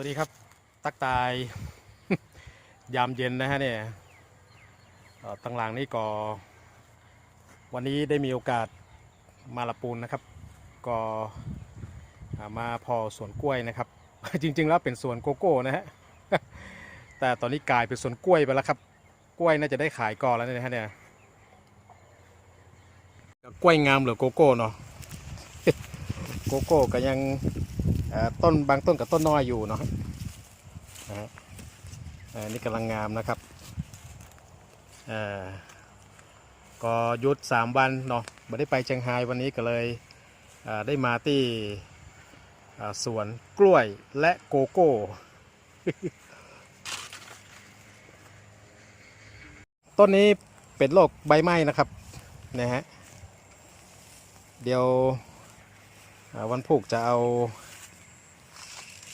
วัสดีครับ ตักตาย ยามเย็นนะฮะเนี่ยตั้งหลังนี่ก็วันนี้ได้มีโอกาสมาละปูนนะครับ ก็อ่ามาพอสวนกล้วยนะครับ จริง ๆ แล้วเป็นสวนโกโก้นะฮะแต่ตอนนี้กลายเป็นสวนกล้วยไปแล้วครับ กล้วยน่าจะได้ขายก่อนแล้วนะฮะเนี่ยกล้วยงามหรือโกโก้เนาะโกโก้ก็ยัง ต้นบางต้นกับต้นน้อยอยู่เนาะนี่กำลังงามนะครับก็ยุดสามวันเนาะไม่ได้ไปเชียงรายวันนี้ก็เลยได้มาที่สวนกล้วยและโกโก้ ต้นนี้เป็นโรคใบไหม้นะครับนะฮะเดี๋ยววันพุกจะเอา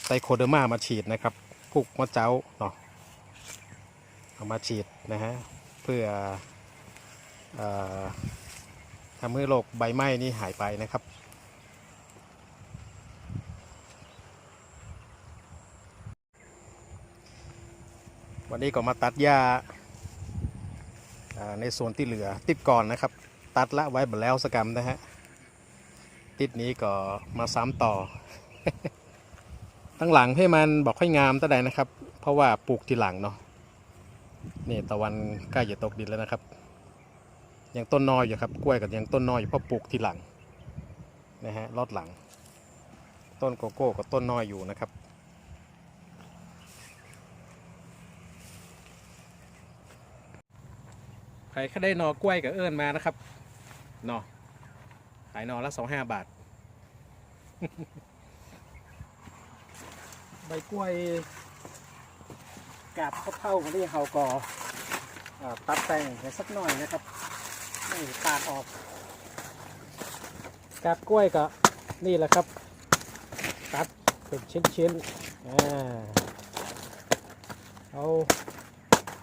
ไตโคเดอร์มามาฉีดนะครับพุกมะเจ้าเนาะเอามาฉีดนะฮะเพื่ออาทำให้โรคใบไหม้นี่หายไปนะครับวันนี้ก็มาตัดหญ้าาในส่วนที่เหลือติดก่อนนะครับ ตัดละไว้หมดแล้วสกรรมนะฮะติดนี้ก็มาซ้ำต่อ ตั้งหลังให้มันบอกให้งามตั้งใดนะครับ เพราะว่าปลูกทีหลังเนาะนี่ตะวันใกล้จะตกดินแล้วนะครับ ยังต้นน้อยอยู่ครับกล้วยกับยังต้นน้อยอยู่เพราะปลูกทีหลังนะฮะลอดหลัง ต้นโกโก้กับต้นน้อยอยู่นะครับใครแค่ได้นอกล้วยกับเอิญมานะครับนอขายนอละสองห้าบาท ใบกล้วยกาบเข้าเท่ามาได้เฮาก่อตัดแต่งไปสักหน่อยนะครับนี่ปาดออกกาบกล้วยก็นี่แหละครับตัดเป็นชิ้นๆเอา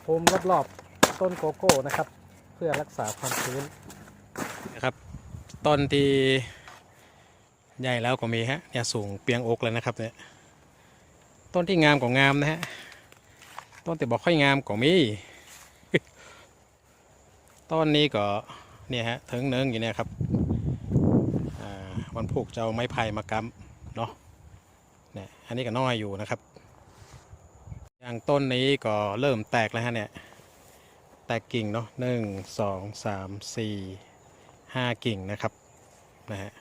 ภูมิรอบๆต้นโกโก้นะครับ เพื่อรักษาความชื้นนะครับต้นที่ใหญ่แล้วก็มีฮะเนี่ยสูงเปียงอกเลยนะครับเนี่ย ต้นที่งามก็งามนะฮะ ต้นที่บอกค่อยงามก็มี ต้นนี้ก็เนี่ยฮะถึงเนิงอยู่เนี่ยครับอ่าวันพุกจะเอาไม้ไผ่มากำเนาะเนี่ยอันนี้ก็น้อยอยู่นะครับ อย่างต้นนี้ก็เริ่มแตกแล้วฮะเนี่ย แตกกิ่งเนาะหนึ่งสองสามสี่ห้ากิ่งนะครับนะฮะ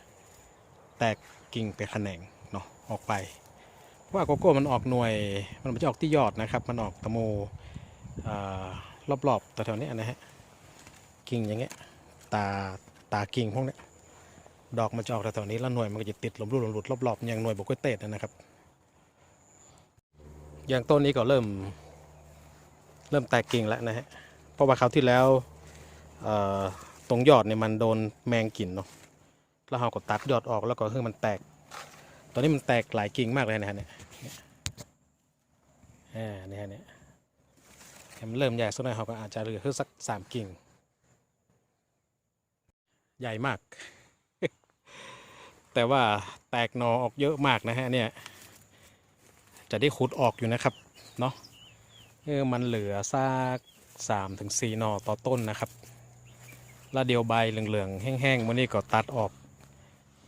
แตกกิ่งเป็นแขนงเนาะออกไป ว่าโกโก้มันออกหน่วย มันไม่จะออกที่ยอดนะครับ มันออกตะโมรอบๆแต่แถวๆนี้นะฮะกิ่งอย่างเงี้ยตาตากิ่งพวกนี้ดอกมันจะออกแถวๆนี้แล้วหน่วยมันก็จะติดหลมรูหลมหลุดรอบๆอย่างหน่วยบกล้ยเตดนะครับ อย่างต้นนี้ก็เริ่ม เริ่มแตกกิ่งแล้วนะฮะเพราะว่าคราวที่แล้วตรงยอดเนี่ยมันโดนแมงกินเนาะแล้วเราก็ตัดยอดออกแล้วก็คือมันแตก ตอนนี้มันแตกหลายกิ่งมากเลยนะฮะเนี่ยนี่ยอ่าเนี่ยฮะเนี่ยมันเริ่มใหญ่สักหน่อยเราก็อาจจะเหลือแค่สักสามกิ่ง ใหญ่มาก แต่ว่าแตกหนอออกเยอะมากนะฮะเนี่ย จะได้ขุดออกอยู่นะครับ เนาะเออมันเหลือซากสามถึงสี่หนอต่อต้นนะครับ แล้วเดียวใบเหลืองๆ แห้งๆวันนี้ก็ตัดออก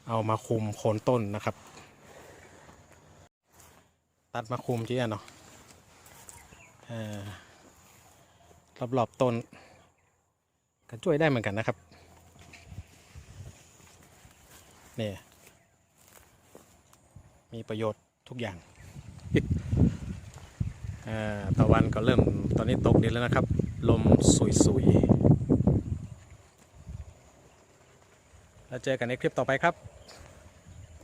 เอามาคุมโคนต้นนะครับ ตัดมาคุมที่อะเนาะอ่ารอบๆต้นก็ช่วยได้เหมือนกันนะครับนี่มีประโยชน์ทุกอย่างอ่าตะวันก็เริ่มตอนนี้ตกดินแล้วนะครับ ลมสุยๆ แล้วเจอกันในคลิปต่อไปครับ